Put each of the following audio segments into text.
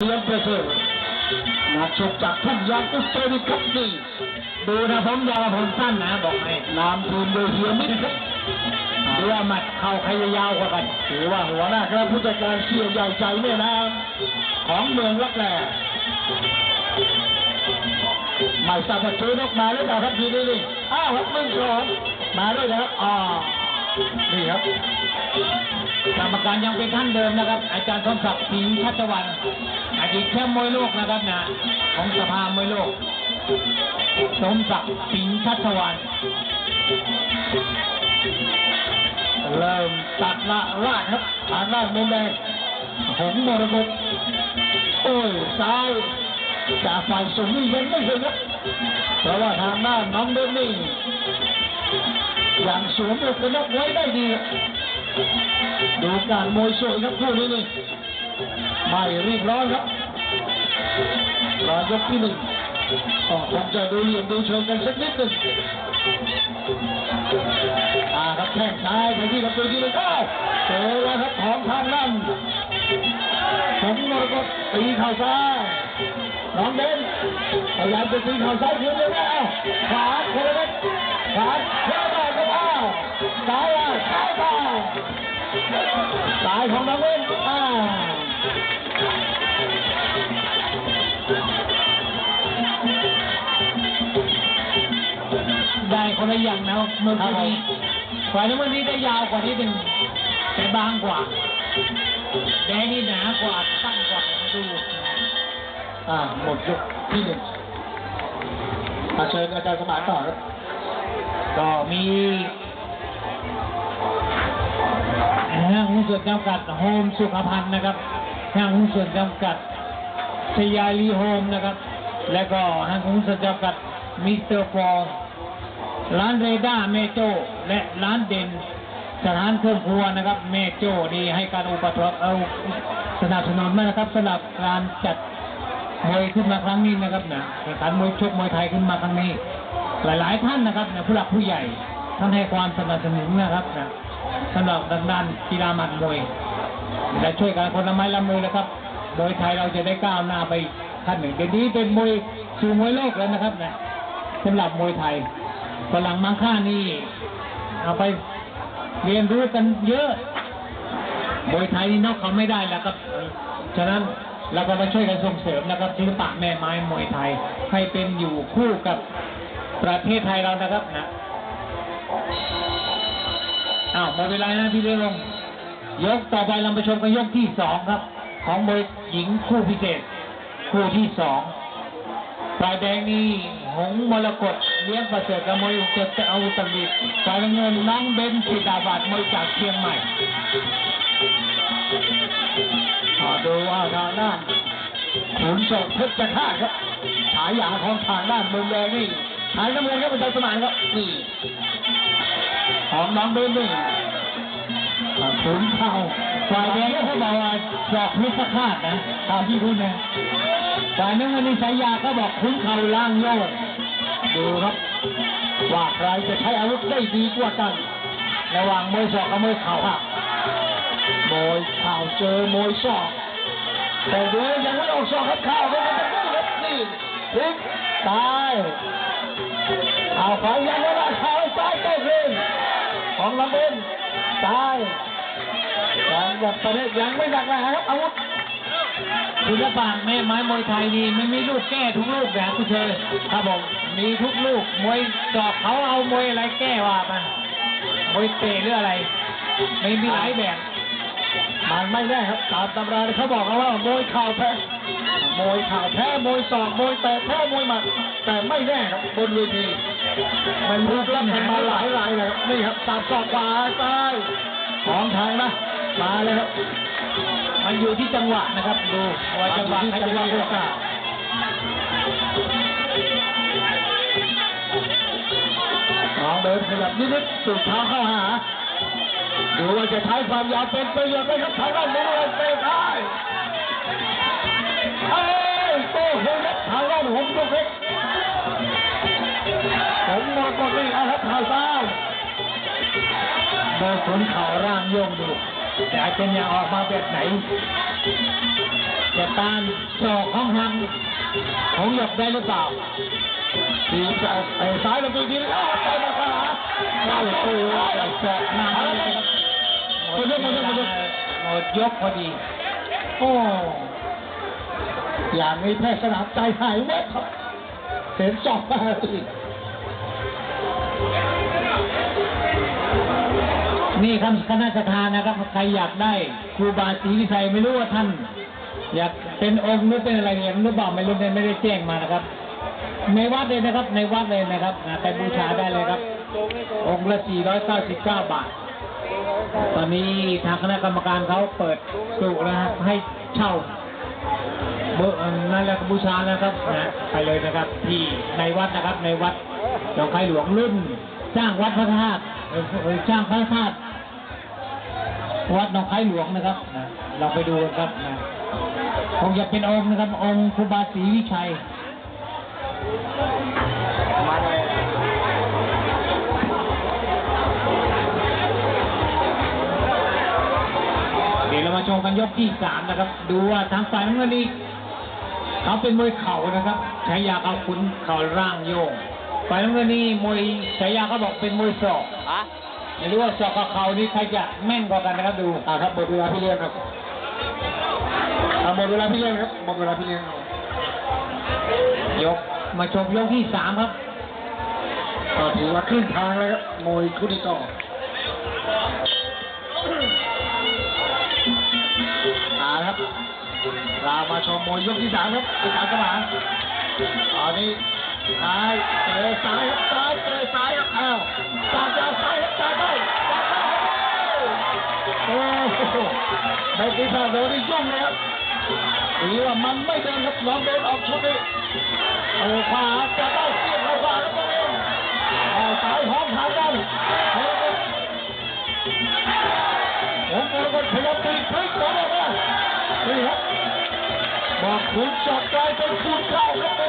เลี้ยงประเสริฐนักชกจากทุ่งยางอุตรดิตถ์ครับนี่ดูนะผมยาวผมสั้นนะบอกให้นามทีมโดยเฮียมิตรครับดูว่าหมัดเข่าใครยาวกว่ากันถือว่าหัวหน้าคณะผู้จัดการเสี่ยใหญ่ใจแม่น้ำของเมืองลักแหล่ไม่ทราบว่าเจอนกมาหรือเปล่าครับทีนี้นี่อ้าวครับหนึ่งสองมาด้วยนะครับอ่า นี่ครับกรรมการยังเป็นท่านเดิมนะครับ อาจารย์สมศักดิ์สิงห์ชัชวันอดีตแชมป์มวยโลกนะครับนะของสภามวยโลก สมศักดิ์สิงห์ชัชวันเริ่มตัดละลากครับทางด้านมุมแดงหงมรกตโอ้ยซ้ายจากฝ่ายสูงนี่ยังไม่ถึงครับเพราะว่าทางด้านน้องเบนนี่ อย่างสวมหมวกกันน็อกไว้ได้ดีดูการมวยสวยครับคู่นี้นี่ไม่รีบร้อนครับรอยกที่หนึ่งก็คงจะดูเหลี่ยมดูเชิงกันสักนิดหนึ่งอ่าครับแข้งซ้ายไปที่ประตูที่หนึ่งเอ้าเจอแล้วครับของทางด้านสมรกตตีเข่าซ้ายน้องเบนพยายามจะตีเข่าซ้ายคืนเลยนะเอ้าขวาคนละเม็ดขวา ซ้ายอะซ้ายไปซ้ายของน้องเบนอ้าได้คนละอย่างนะเมื่อกี้นี้ฝ่ายน้ำมันนี้ได้ยาวกว่านิดหนึ่งแต่บางกว่า แดงนี่หนากว่าสั้นกว่าดูอ่าหมดยกที่หนึ่งมาเชิญอาจารย์สมานต่อครับก็มี ห้างหุ้นส่วนจำกัดโฮมสุขภัณฑ์นะครับ ห้างหุ้นส่วนจำกัดชยาลีโฮมนะครับ และก็ห้างหุ้นส่วนจำกัดมิสเตอร์ฟอร์ร้านเรดาเมโจและร้านเด่นสถานเครื่องครัวนะครับเมโจนี่ให้การอุปถัมภ์เอาสนับสนุนมากนะครับสำหรับการจัดมวยขึ้นมาครั้งนี้นะครับนะแข่งขันมวยชกมวยไทยขึ้นมาครั้งนี้ หลาย ๆ ท่านนะครับนะผู้หลักผู้ใหญ่ท่านให้ความสนับสนุนนะครับนะ สำหรับด้านกีฬาหมัดมวยและช่วยกันคนละไม้ละมือนะครับ โดยไทยเราจะได้ก้าวหน้าไปขั้นหนึ่งเดี๋ยวนี้เป็นมวยสู่มวยโลกแล้วนะครับนะสำหรับมวยไทยฝรั่งมังค่านี่เอาไปเรียนรู้กันเยอะมวยไทยนี่นอกเขาไม่ได้แล้วครับ ฉะนั้นเราก็มาช่วยกันส่งเสริมนะครับศิลปะแม่ไม้มวยไทยให้เป็นอยู่คู่กับประเทศไทยเรานะครับนะ อ้าวหมดเวลานะพี่เรือลงยกต่อไปเราไปชมกันยกที่สองครับ ของมวยหญิงคู่พิเศษ คู่ที่สองฝ่ายแดงนี่หงมรกตเลี้ยงประเสริฐกับมวยอุตรเอาอุตรดิตถ์ฝ่ายเงินน้องเบนสิดาบาดมวยจากเชียงใหม่ขอดูว่าทางด้านขุนศกเพชรจะฆ่าครับฉายาของทางด้านมือแดงนี่ทางน้ำเงินครับอาจารย์สมานครับนี่ ของน้องเบนนี่อ่าขุนเข่าฝ่ายแดงเขาบอกว่าดอกพิษฆาตนะตามที่พูดนะฝ่ายน้ำเงินนี่สายยาก็บอกคุ้นเข่าล่างโยกดูครับว่าใครจะใช้อาวุธได้ดีกว่ากัน ระหว่างมวยศอกกับมวยเข่าครับมวยเข่าเจอมวยศอกแต่เดี๋ยวยังไม่ออกศอกครับเข่าก็จะดูครับนี่พลิกซ้ายเอาขวายังไม่ได้เข่าซ้ายโต้คืน ของลำเบนซ้ายยังแบบตอนนี้ยังไม่หนักนะครับอาวุธศิลปะแม่ไม้มวยไทยนี่ไม่มีลูกแก้ทุกลูกนะคุณเชยครับผมมีทุกลูกมวยศอกเขาเอามวยอะไรแก้ว่ามันมวยเตะหรืออะไรไม่มีหลายแบบมันไม่แน่ครับตามตำราเขาบอกกันว่ามวยเข่าแพ้มวยเข่าแพ้มวยศอกมวยเตะแพ้มวยหมัดแต่ไม่แน่ครับบนเวที มันรูปลักษณ์กันมาหลายรายเลยนี่ครับตัดศอกขวาซ้ายของทางนะมาเลยครับ มันอยู่ที่จังหวะนะครับดูว่าจังหวะจังหวะโอกาสน้องเดินขยับนิดๆสุดเท้าเข้าหาดูว่าจะใช้ความยาวเป็นประโยชน์ไหมครับทางด้านนี้เลยเตะท้เอ้ยโต้คืนครับทางด้านหงส์ยกเล็ก ผมมองก่อนนี่นะครับทางซ้ายโดยขนเข่าร่างโยงดูแต่อาจจะยังออกมาแบบไหนจะตามศอกของทางของหยกได้หรือเปล่าทีมจะเตะซ้ายลงไปทีนี้อ้าวไปมาขวาโอ้โหแสบหน้าหมดยกหมดยกหมดยกหมดยกพอดี โอ้อย่างนี้แพ้สนามใจหายแวบครับเห็นสอบมาอีก นี่คำคณะทานนะครับ ใครอยากได้ครูบาศรีวิชัยไม่รู้ว่าท่าน อยากเป็นองค์หรือเป็นอะไรเนี่ยรือเปล่าไม่รู้เนี่ยไม่ได้แจ้งมานะครับ ในวัดเลยนะครับ ในวัดเลยนะครับไปบูชาได้เลยครับ องค์ละ 499 บาท ตอนนี้ทางคณะกรรมการเขาเปิดกลุ่นะฮะให้เช่าบนั่นแหละบูชานะครับนะไปเลยนะครับ ที่ในวัดนะครับในวัดหนองคายหลวงรุ่น สร้างวัดพระธาตุเอ่อเอ่อสร้างพระธาตุ วัดหนองคายหลวงนะครับนะเราไปดูกันครับนะคงจะเป็นองค์นะครับ องค์ครูบาศรีวิชัยเดี๋ยวเรามาชมกันยกที่สามนะครับ ดูว่าทางฝ่ายน้ำเงินนี่เขาเป็นมวยเข่านะครับฉายาเขาขุนเข่าร่างโยงฝ่ายน้ำเงินนี่มวยฉายาเขาบอกเป็นมวยศอกอะ ไม่รู้ว่าศอกกับเข่านี่ใครจะแม่นกว่ากันนะครับดูอ่าครับหมดเวลาพี่เลี้ยงครับอ่าหมดเวลาพี่เลี้ยงครับหมดเวลาพี่เลี้ยงครับยกมาชมยกที่สามครับก็ถือว่าครึ่งทางแล้วครับมวยคู่นี้ก็อ่าครับเรามาชมมวยยกที่สามครับเป็นการกระหม่อมตอนนี้ซ้ายเจอซ้ายครับซ้ายเจอซ้ายครับอ้าวตามยาวซ้าย ครับตามได้ตาได้โอ้โหในกีฬาโดนนี่ยุ่งเลยครับถือว่ามันไม่เดินครับลองเดินออกชุดนี้เออขวาจะได้เสียบข้าขวาแล้วก็เล่นเอาสายหอมทางกันผมกำลังพยายามตีพลิกตัวเลยนะนี่ครับบอกคุณจอดกลายเป็นคุณเข้าครับ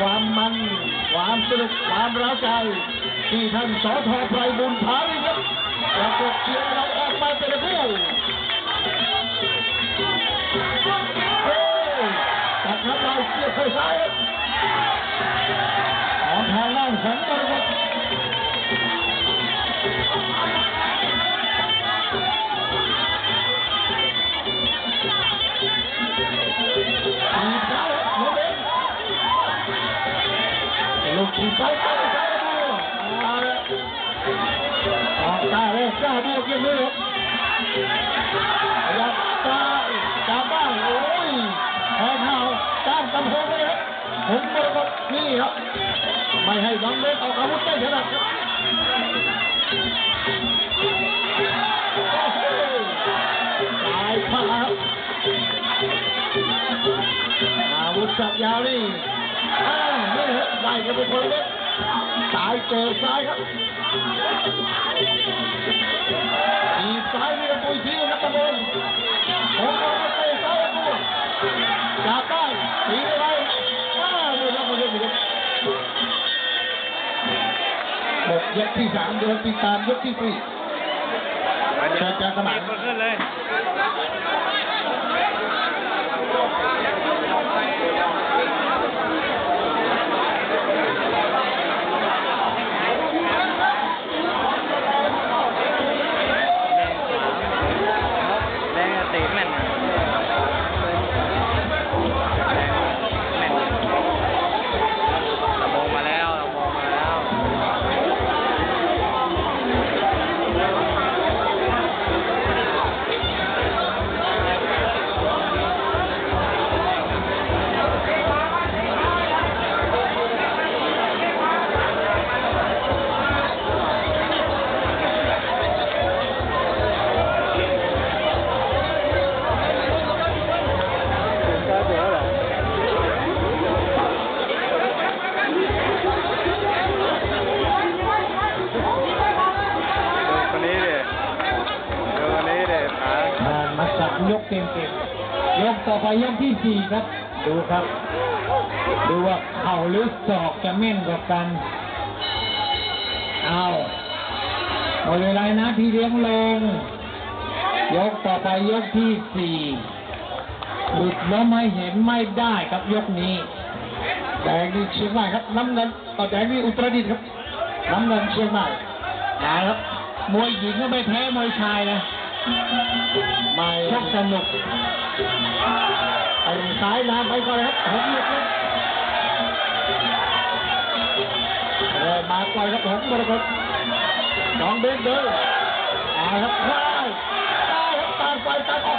ความมัน ความสนุก ความร้าวใจ ที่ท่านสอทอไพรบุญพาริครับจะกดเชียร์เราออกมาเป็นคู่ เท้าต้านกำแพงเลยครับผมมรกตนี่ครับไม่ให้บังเล่นออกอาวุธได้ถนัดครับสายขาครับอาวุธสับยาวนี่อ้าวนี่ครับได้กันเป็นคนเม็ดสายเจอซ้ายครับทีซ้ายนี่ก็ปุยทิ้งครับตะบนผมเอาไปเตะซ้ายตัวจับได้ ยกที่สามเดือนติดตามยกที่สี่เชิญจากสมัครคน ไปยกที่สี่ครับ ดูครับ ดูว่าเข่าหรือศอกจะแม่นกว่ากัน เอาหมดเวลานะพี่เลี้ยงลง ยกต่อไปยกที่สี่หลุดล้มให้เห็นไม่ได้ครับยกนี้ แดงนี่เชียงใหม่ครับ น้ำเงินต่อแดงนี่อุตรดิตถ์ครับ น้ำเงินเชียงใหม่เอาครับมวยหญิงก็ไม่แพ้มวยชายนะ ไม่ชักสนุกไปซ้ายน้ำไปก่อนเลยครับผมหยุดเลยเริ่มมาก่อนครับผมมรกตน้องเบนเดินเอาครับได้ได้ครับต่างฝ่ายต่างออก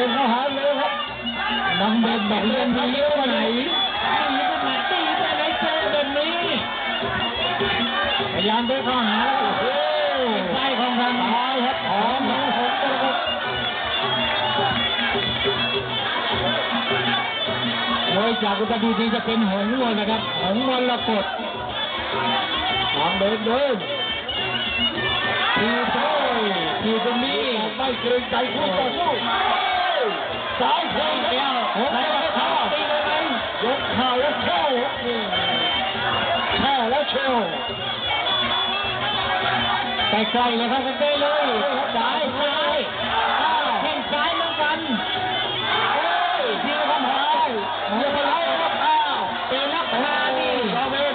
ออกจากเกมเขาหาเลยครับน้องเบนบอกเล่นดีไปไหนตีไปไหนตีไปไหนเจอแบบนี้พยายามเดินเข้าหาแล้วโอ้โหใต้ของทางตายครับของน้องผมครับโดยจากอุตรดิตถ์จะเป็นหงส์วนนะครับหงส์วนละกดน้องเบนเดินทีโต้ทีตรงนี้ไม่เกรงใจคู่ต่อสู้ สายแข้งเดียวผมไหนไม่ว่าขาเขาตีได้ไหมยกข่าแล้วแช่แช่แล้วเชลใกล้ๆเลยครับใกล้เลยซ้ายซ้ายแข้งซ้ายเหมือนกันเฮ้ยทีละคำหายเดี๋ยวไปไล่ครับอ้าวเป็นนักพานี่น้องเบน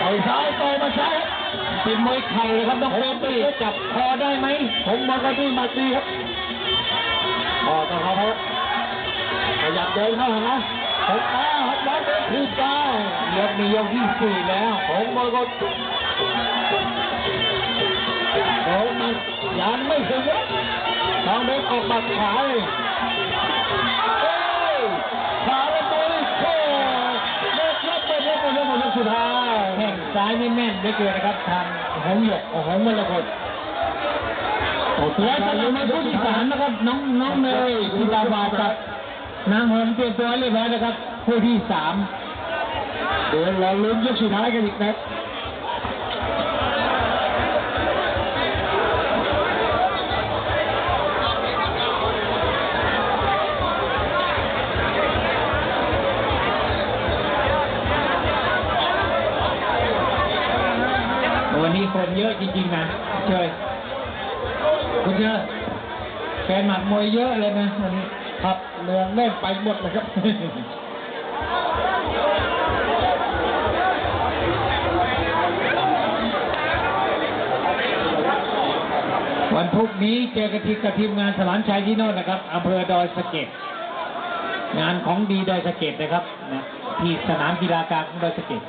ไอ้ซ้ายต่อมาใช้ครับเป็นมวยเข่าเลยครับน้องเตี จับคอได้ไหมผมมองกันที่มาดีครับพอต้องเขาครับขยับเดินเข้าหาผมอ้าวครับน้องเบนทีเก้ายกนี้ยกที่สี่แล้วผมมองกันผมมันยังไม่ถึงครับน้องเบนออกบัตรขายเอ้ยขาป็นตัวนี้โชว์เล็กเล็กเป็นเล็กเป็นเล็กเป็นสุดท้ายแข้งซ้ายนี่แม่นได้เกินนะครับทาง หงหยกหงมรกตและสำหรับมวยคู่ที่สามนะครับ น้องน้องเนยพิตาบากับนางหงเตรียมตัวเรียบร้อยนะครับคู่ที่สามเดี๋ยวเราลุ้นยกสุดท้ายกันอีกนะวัน มวยเยอะเลยนะวันนี้ครับเนืองแน่นไปหมดเลยครับวันพุธนี้เจอกันทีกับทีมงานสลานชัยที่โน่นนะครับอำเภอดอยสะเก็ดงานของดีดอยสะเก็ดนะครับนะที่สนามกีฬากลางของดอยสะเก็ด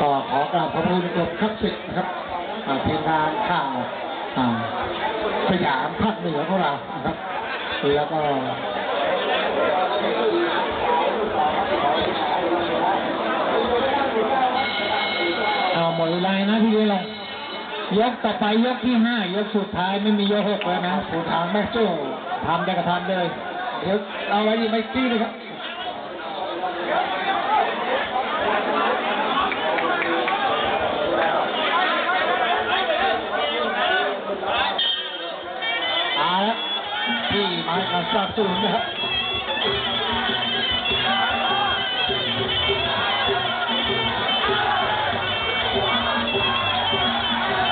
ก็ข อกราบขอบคุณกบทัพสิทธิ์นะครับอ่าทีมงานข่าวอ่าสยามภาคเหนือของเรานะครับแล้วก็เอาหมดเวลานะพี่เลี้ยงยกต่อไปยกที่ห้ายกสุดท้ายไม่มียกหกแล้วนะผู้ทางแม่โจ้ทำได้กระทำเลยเดี๋ยวเอาไว้ที่ไมค์กี้นะครับ หมาการสนับสนุนนะครับ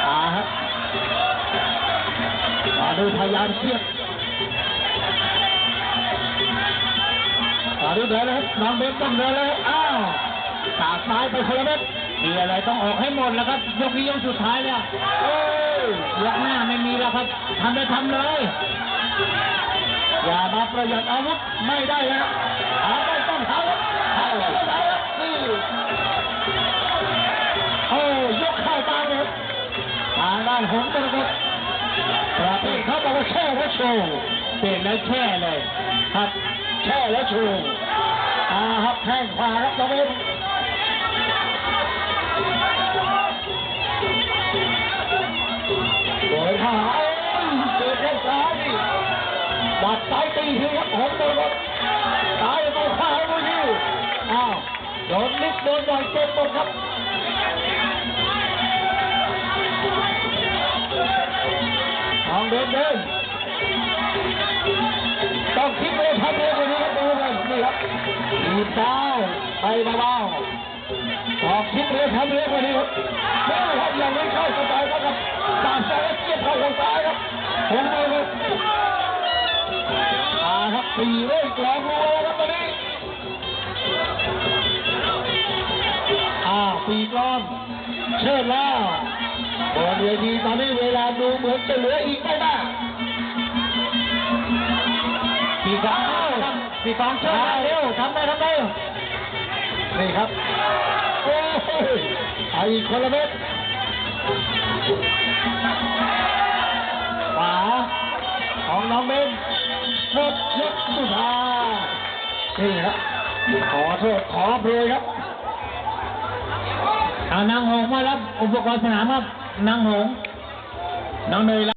อครับมาดูพยายามเทียบมาดูเดินแล้วครับน้องเบนต้องเดินแล้วอ้าวตากซ้ายไปคนละเม็ดมีอะไรต้องออกให้หมดแล้วครับ ยกนี้ยกสุดท้ายแล้วเอ้ยยกหน้าไม่มีแล้วครับทำได้ทำเลย อย่ามาประหยัดอาวุธไม่ได้แล้วหาไม่ต้องหาแล้วหาแล้วหาแล้วนี่โอ้ยกเข้าตาเลยทางด้านหงส์มรกตประเภทเขาบอกว่าแช่และโชว์เปลี่ยนแล้วแช่เลยครับแช่แล้วชูอ่าครับแข้งขวาครับน้องเอ็ม อ้าวโดนนิดโดนหน่อยเจ็บหมดครับทองเดินเดินต้องคิดเลยทำเรื่องนี้ครับดูกันนี่ครับดีบซ้าไปเบาๆต้องคิดเลยทำเรื่องนี้ครับเฮ้ยครับยังไม่เข้าสบายครับตามซ้ายเสียบเข้าทางซ้ายครับผมเลยครับอ่าครับตีเร่งกลองรัวครับตอนนี้ อ่าตีกล้องเชิดแล้วบนเวทีตอนนี้เวลาดูเหมือนจะเหลืออีกไม่มากปีกล้องปีกล้องเชิญเร็วทำได้ทำได้นี่ครับโอ้ยเอาอีกคนละเม็ดขวาของน้องเบนหมดยกสุดท้ายนี่ครับขอโทษขอเพลยครับ เอานางหงมารับอุปกรณ์สนามครับนางหงนางเนย